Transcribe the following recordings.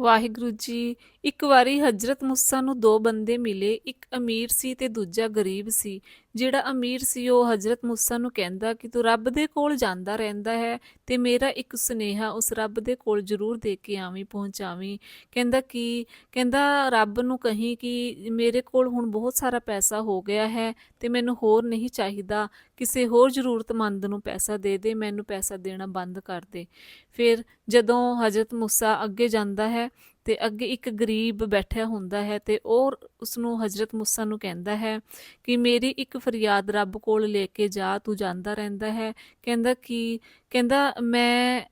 ਵਾਹਿਗੁਰੂ ਜੀ, ਇੱਕ ਵਾਰੀ ਹਜ਼ਰਤ ਮੁਸਾ ਨੂੰ ਦੋ ਬੰਦੇ ਮਿਲੇ, ਇੱਕ ਅਮੀਰ ਸੀ ਤੇ ਦੂਜਾ ਗਰੀਬ ਸੀ। ਜਿਹੜਾ ਅਮੀਰ ਸੀ, ਉਹ ਹਜ਼ਰਤ ਮੁਸਾ ਨੂੰ ਕਹਿੰਦਾ ਕਿ ਤੂੰ ਰੱਬ ਦੇ ਕੋਲ ਜਾਂਦਾ ਰਹਿੰਦਾ ਹੈ ਤੇ ਮੇਰਾ ਇੱਕ ਸੁਨੇਹਾ ਉਸ ਰੱਬ ਦੇ ਕੋਲ ਜ਼ਰੂਰ ਦੇ ਕੇ ਆਵੀਂ, ਪਹੁੰਚਾਵੀਂ। ਕਹਿੰਦਾ ਕਿ, ਕਹਿੰਦਾ ਰੱਬ ਨੂੰ ਕਹੀਂ ਕਿ ਮੇਰੇ ਕੋਲ ਹੁਣ ਬਹੁਤ ਸਾਰਾ ਪੈਸਾ ਹੋ ਗਿਆ ਹੈ ਤੇ ਮੈਨੂੰ ਹੋਰ ਨਹੀਂ ਚਾਹੀਦਾ, ਕਿਸੇ ਹੋਰ ਜ਼ਰੂਰਤਮੰਦ ਨੂੰ ਪੈਸਾ ਦੇ ਦੇ, ਮੈਨੂੰ ਪੈਸਾ ਦੇਣਾ ਬੰਦ ਕਰ ਦੇ। ਫਿਰ ਜਦੋਂ ਹਜ਼ਰਤ ਮੁਸਾ ਅੱਗੇ ਜਾਂਦਾ ਹੈ ਤੇ ਅੱਗੇ ਇੱਕ ਗਰੀਬ ਬੈਠਿਆ ਹੁੰਦਾ ਹੈ ਤੇ ਉਹ ਉਸ ਨੂੰ ਹਜ਼ਰਤ ਮੁਸਾ ਨੂੰ ਕਹਿੰਦਾ ਹੈ ਕਿ ਮੇਰੀ ਇੱਕ ਫਰਿਆਦ ਰੱਬ ਕੋਲ ਲੈ ਕੇ ਜਾ, ਤੂੰ ਜਾਂਦਾ ਰਹਿੰਦਾ ਹੈ। ਕਹਿੰਦਾ ਕਿ, ਕਹਿੰਦਾ ਮੈਂ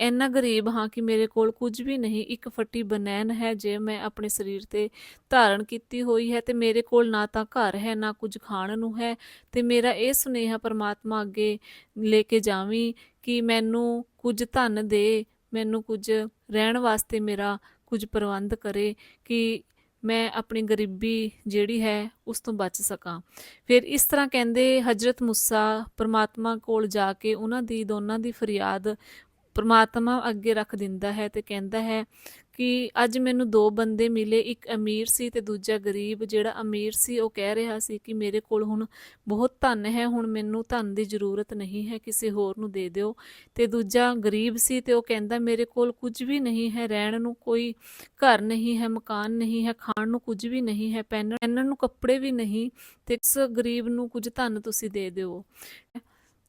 ਇੰਨਾ ਗਰੀਬ ਹਾਂ ਕਿ ਮੇਰੇ ਕੋਲ ਕੁਝ ਵੀ ਨਹੀਂ, ਇੱਕ ਫੱਟੀ ਬਨੈਨ ਹੈ ਜੇ ਮੈਂ ਆਪਣੇ ਸਰੀਰ ਤੇ ਧਾਰਨ ਕੀਤੀ ਹੋਈ ਹੈ ਤੇ ਮੇਰੇ ਕੋਲ ਨਾ ਤਾਂ ਘਰ ਹੈ, ਨਾ ਕੁਝ ਖਾਣ ਨੂੰ ਹੈ ਤੇ ਮੇਰਾ ਇਹ ਸੁਨੇਹਾ ਪਰਮਾਤਮਾ ਅੱਗੇ ਲੈ ਕੇ ਜਾਵੀਂ ਕਿ ਮੈਨੂੰ ਕੁਝ ਧਨ ਦੇ, ਮੈਨੂੰ ਕੁਝ ਰਹਿਣ ਵਾਸਤੇ ਮੇਰਾ ਕੁਝ ਪ੍ਰਬੰਧ ਕਰੇ ਕਿ ਮੈਂ ਆਪਣੀ ਗਰੀਬੀ ਜਿਹੜੀ ਹੈ ਉਸ ਤੋਂ ਬਚ ਸਕਾਂ। ਫਿਰ ਇਸ ਤਰ੍ਹਾਂ ਕਹਿੰਦੇ ਹਜ਼ਰਤ ਮੁਸਾ ਪਰਮਾਤਮਾ ਕੋਲ ਜਾ ਕੇ ਉਹਨਾਂ ਦੀ ਦੋਨਾਂ ਦੀ ਫਰਿਆਦ ਪਰਮਾਤਮਾ ਅੱਗੇ ਰੱਖ ਦਿੰਦਾ ਹੈ ਤੇ ਕਹਿੰਦਾ ਹੈ ਕਿ ਅੱਜ ਮੈਨੂੰ ਦੋ ਬੰਦੇ ਮਿਲੇ, ਇੱਕ ਅਮੀਰ ਸੀ ਤੇ ਦੂਜਾ ਗਰੀਬ। ਜਿਹੜਾ ਅਮੀਰ ਸੀ, ਉਹ ਕਹਿ ਰਿਹਾ ਸੀ ਕਿ ਮੇਰੇ ਕੋਲ ਹੁਣ ਬਹੁਤ ਧਨ ਹੈ, ਹੁਣ ਮੈਨੂੰ ਧਨ ਦੀ ਜ਼ਰੂਰਤ ਨਹੀਂ ਹੈ, ਕਿਸੇ ਹੋਰ ਨੂੰ ਦੇ ਦਿਓ। ਤੇ ਦੂਜਾ ਗਰੀਬ ਸੀ ਤੇ ਉਹ ਕਹਿੰਦਾ, ਮੇਰੇ ਕੋਲ ਕੁਝ ਵੀ ਨਹੀਂ ਹੈ, ਰਹਿਣ ਨੂੰ ਕੋਈ ਘਰ ਨਹੀਂ ਹੈ, ਮਕਾਨ ਨਹੀਂ ਹੈ, ਖਾਣ ਨੂੰ ਕੁਝ ਵੀ ਨਹੀਂ ਹੈ, ਪਹਿਨਣ ਪਹਿਨਣ ਨੂੰ ਕੱਪੜੇ ਵੀ ਨਹੀਂ ਤੇ ਇਸ ਗਰੀਬ ਨੂੰ ਕੁਝ ਧਨ ਤੁਸੀਂ ਦੇ ਦਿਓ।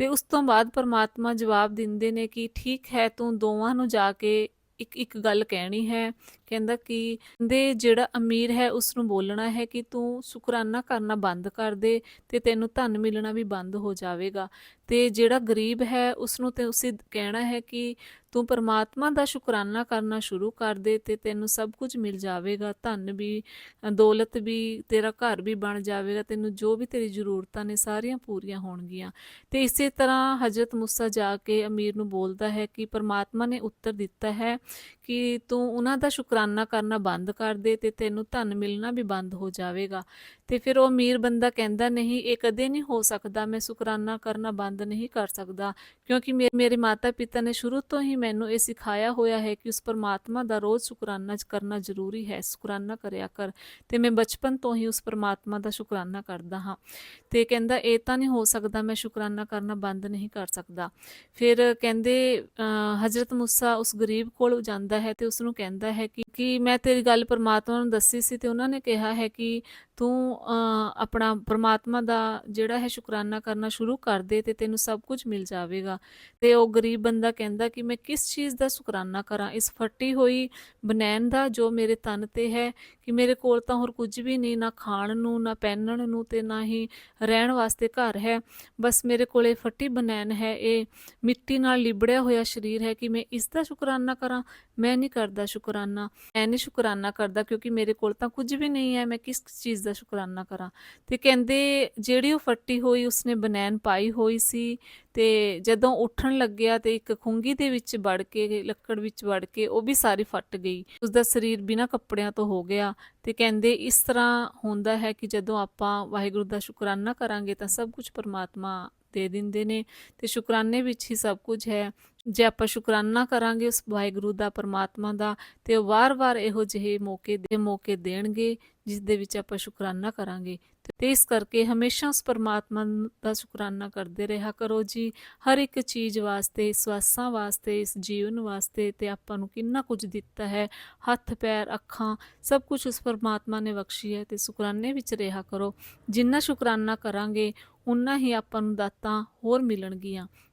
ਤੇ ਉਸ ਤੋਂ ਬਾਅਦ ਪਰਮਾਤਮਾ ਜਵਾਬ ਦਿੰਦੇ ਨੇ ਕਿ ਠੀਕ ਹੈ, ਤੂੰ ਦੋਵਾਂ ਨੂੰ ਜਾ ਕੇ ਇੱਕ ਇੱਕ ਗੱਲ ਕਹਿਣੀ ਹੈ ਕਹਿੰਦਾ ਕਿ ਦੇ ਜਿਹੜਾ ਅਮੀਰ ਹੈ ਉਸ ਨੂੰ ਬੋਲਣਾ ਹੈ ਕਿ ਤੂੰ ਸ਼ੁਕਰਾਨਾ ਕਰਨਾ ਬੰਦ ਕਰ ਦੇ ਤੇ ਤੈਨੂੰ ਧਨ ਮਿਲਣਾ ਵੀ ਬੰਦ ਹੋ ਜਾਵੇਗਾ। ਤੇ ਜਿਹੜਾ ਗਰੀਬ ਹੈ ਉਸ ਨੂੰ ਤੇ ਉਸੇ ਕਹਿਣਾ ਹੈ ਕਿ ਤੂੰ ਪਰਮਾਤਮਾ ਦਾ ਸ਼ੁਕਰਾਨਾ ਕਰਨਾ ਸ਼ੁਰੂ ਕਰ ਦੇ ਤੇ ਤੈਨੂੰ ਸਭ ਕੁਝ ਮਿਲ ਜਾਵੇਗਾ ਧਨ ਵੀ ਅ, ਦੌਲਤ ਵੀ ਤੇਰਾ ਘਰ ਵੀ ਬਣ ਜਾਵੇਗਾ ਤੈਨੂੰ ਜੋ ਵੀ ਤੇਰੀ ਜ਼ਰੂਰਤਾਂ ਨੇ ਸਾਰੀਆਂ ਪੂਰੀਆਂ ਹੋਣਗੀਆਂ। ਤੇ ਇਸੇ ਤਰ੍ਹਾਂ ਹਜ਼ਰਤ ਮੁਸਾ ਜਾ ਕੇ ਅਮੀਰ ਨੂੰ ਬੋਲਦਾ ਹੈ ਕਿ ਪਰਮਾਤਮਾ ਨੇ ਉੱਤਰ ਦਿੱਤਾ ਹੈ ਕਿ ਤੂੰ ਉਹਨਾਂ ਦਾ ਸ਼ੁਕਰਾਨਾ ਸ਼ੁਕਰਾਨਾ ਕਰਨਾ ਬੰਦ ਕਰ ਦੇ ਤੇ ਤੈਨੂੰ ਧਨ ਮਿਲਣਾ ਵੀ ਬੰਦ ਹੋ ਜਾਵੇਗਾ। ਤੇ ਫਿਰ ਉਹ ਅਮੀਰ ਬੰਦਾ ਕਹਿੰਦਾ ਨਹੀਂ ਇਹ ਕਦੇ ਨਹੀਂ ਹੋ ਸਕਦਾ ਮੈਂ ਸ਼ੁਕਰਾਨਾ ਕਰਨਾ ਬੰਦ ਨਹੀਂ ਕਰ ਸਕਦਾ ਕਿਉਂਕਿ ਮੇ- ਮੇਰੇ ਮਾਤਾ ਪਿਤਾ ਨੇ ਸ਼ੁਰੂ ਤੋਂ ਹੀ ਮੈਨੂੰ ਇਹ ਸਿਖਾਇਆ ਹੋਇਆ ਹੈ ਕਿ ਉਸ ਪਰਮਾਤਮਾ ਦਾ ਰੋਜ਼ ਸ਼ੁਕਰਾਨਾ ਕਰਨਾ ਜ਼ਰੂਰੀ ਹੈ ਸ਼ੁਕਰਾਨਾ ਕਰਿਆ ਕਰ। ਤੇ ਮੈਂ ਬਚਪਨ ਤੋਂ ਹੀ ਉਸ ਪਰਮਾਤਮਾ ਦਾ ਸ਼ੁਕਰਾਨਾ ਕਰਦਾ ਹਾਂ। ਤੇ ਕਹਿੰਦਾ ਇਹ ਤਾਂ ਨਹੀਂ ਹੋ ਸਕਦਾ ਮੈਂ ਸ਼ੁਕਰਾਨਾ ਕਰਨਾ ਬੰਦ ਨਹੀਂ ਕਰ ਸਕਦਾ। ਫਿਰ ਕਹਿੰਦੇ ਅਹ, ਹਜ਼ਰਤ ਮੁਸਾ ਉਸ ਗਰੀਬ ਕੋਲ ਜਾਂਦਾ ਹੈ ਤੇ ਉਸ ਨੂੰ ਕਹਿੰਦਾ ਹੈ ਕਿ ਕਿ ਮੈਂ ਤੇਰੀ ਗੱਲ ਪਰਮਾਤਮਾ ਨੂੰ ਦੱਸੀ ਸੀ ਤੇ ਉਹਨਾਂ ਨੇ ਕਿਹਾ ਹੈ ਕਿ ਤੂੰ ਆਪਣਾ ਪਰਮਾਤਮਾ ਦਾ ਜਿਹੜਾ ਹੈ ਸ਼ੁਕਰਾਨਾ ਕਰਨਾ ਸ਼ੁਰੂ ਕਰ ਦੇ ਤੇ ਤੈਨੂੰ ਸਭ ਕੁਝ ਮਿਲ ਜਾਵੇਗਾ। ਤੇ ਉਹ ਗਰੀਬ ਬੰਦਾ ਕਹਿੰਦਾ ਕਿ ਮੈਂ ਕਿਸ ਚੀਜ਼ ਦਾ ਸ਼ੁਕਰਾਨਾ ਕਰਾਂ? ਇਸ ਫੱਟੀ ਹੋਈ ਬਨੈਣ ਦਾ ਜੋ ਮੇਰੇ ਤਨ ਤੇ ਹੈ ਕਿ ਮੇਰੇ ਕੋਲ ਤਾਂ ਹੋਰ ਕੁਝ ਵੀ ਨਹੀਂ, ਨਾ ਖਾਣ ਨੂੰ, ਨਾ ਪਹਿਨਣ ਨੂੰ ਤੇ ਨਾ ਹੀ ਰਹਿਣ ਵਾਸਤੇ ਘਰ ਹੈ। ਬਸ ਮੇਰੇ ਕੋਲ ਇਹ ਫੱਟੀ ਬਨੈਣ ਹੈ, ਇਹ ਮਿੱਟੀ ਨਾਲ ਲਿਬੜਿਆ ਹੋਇਆ ਸਰੀਰ ਹੈ ਕਿ ਮੈਂ ਇਸ ਦਾ ਸ਼ੁਕਰਾਨਾ ਕਰਾਂ? ਮੈਂ ਨਹੀਂ ਕਰਦਾ ਸ਼ੁਕਰਾਨਾ। ਮੈਂ ਨਹੀਂ ਸ਼ੁਕਰਾਨਾ ਕਰਦਾ ਕਿਉਂਕਿ ਮੇਰੇ ਕੋਲ ਤਾਂ ਕੁਝ ਵੀ ਨਹੀਂ ਹੈ, ਮੈਂ ਕਿਸ ਚੀਜ਼ ਦਾ ਸ਼ੁਕਰਾਨਾ ਕਰਾਂ? ਤੇ ਕਹਿੰਦੇ ਜਿਹੜੀ ਉਹ ਫੱਟੀ ਹੋਈ ਉਸਨੇ ਬਨੈਣ ਪਾਈ ਹੋਈ ਸੀ ਤੇ ਜਦੋਂ ਉੱਠਣ ਲੱਗਿਆ ਤੇ ਇੱਕ ਖੁੰਗੀ ਦੇ ਵਿੱਚ ਵੜ ਕੇ, ਲੱਕੜ ਵਿੱਚ ਵੜ ਕੇ ਉਹ ਵੀ ਸਾਰੀ ਫੱਟ ਗਈ। ਉਸਦਾ ਸਰੀਰ ਬਿਨਾਂ ਕੱਪੜਿਆਂ ਤੋਂ ਹੋ ਗਿਆ। ਤੇ ਕਹਿੰਦੇ ਇਸ ਤਰ੍ਹਾਂ ਹੁੰਦਾ ਹੈ ਕਿ ਜਦੋਂ ਆਪਾਂ ਵਾਹਿਗੁਰੂ ਦਾ ਸ਼ੁਕਰਾਨਾ ਕਰਾਂਗੇ ਤਾਂ ਸਭ ਕੁਝ ਪਰਮਾਤਮਾ ਦੇ ਦਿੰਦੇ ਨੇ ਤੇ ਸ਼ੁਕਰਾਨੇ ਵਿੱਚ ਹੀ ਸਭ ਕੁਝ ਹੈ। ਜੇ ਆਪਾਂ ਸ਼ੁਕਰਾਨਾ ਕਰਾਂਗੇ ਉਸ ਵਾਹਿਗੁਰੂ ਦਾ, ਪਰਮਾਤਮਾ ਦਾ, ਤੇ ਉਹ ਵਾਰ-ਵਾਰ ਇਹੋ ਜਿਹੇ ਮੌਕੇ ਦੇ ਮੌਕੇ ਦੇਣਗੇ, ਜਿਸ ਦੇ ਵਿੱਚ ਆਪਾਂ ਸ਼ੁਕਰਾਨਾ ਕਰਾਂਗੇ। ਤੇ ਇਸ ਕਰਕੇ ਹਮੇਸ਼ਾ ਉਸ ਪਰਮਾਤਮਾ ਦਾ ਸ਼ੁਕਰਾਨਾ ਕਰਦੇ ਰਿਹਾ ਕਰੋ ਜੀ। ਹਰ ਇੱਕ ਚੀਜ਼ ਵਾਸਤੇ, ਸਵਾਸਾਂ ਵਾਸਤੇ, ਇਸ ਜੀਵਨ ਵਾਸਤੇ ਤੇ ਆਪਾਂ ਨੂੰ ਕਿੰਨਾ ਕੁਝ ਦਿੱਤਾ ਹੈ। ਹੱਥ, ਪੈਰ, ਅੱਖਾਂ, ਸਭ ਕੁਝ ਉਸ ਪਰਮਾਤਮਾ ਨੇ ਬਖਸ਼ੀ ਹੈ ਤੇ ਸ਼ੁਕਰਾਨੇ ਵਿੱਚ ਰਿਹਾ ਕਰੋ। ਜਿੰਨਾ ਸ਼ੁਕਰਾਨਾ ਕਰਾਂਗੇ ਉਨਾ ਹੀ ਆਪਾਂ ਨੂੰ ਦਾਤਾਂ ਹੋਰ ਮਿਲਣਗੀਆਂ।